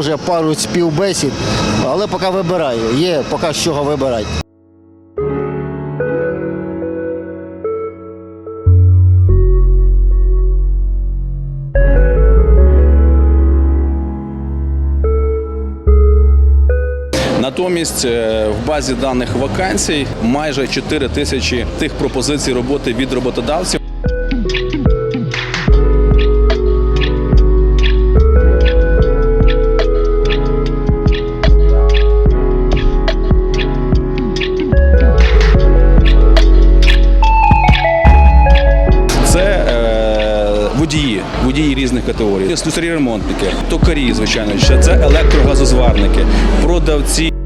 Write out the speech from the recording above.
вже пару співбесід, але поки вибираю. Є поки з чого вибирати. Натомість е, в базі даних вакансій майже 4 тисячі тих пропозицій роботи від роботодавців. Водії, різних категорій, слюсарі ремонтники, токарі, звичайно, це електрогазозварники, продавці.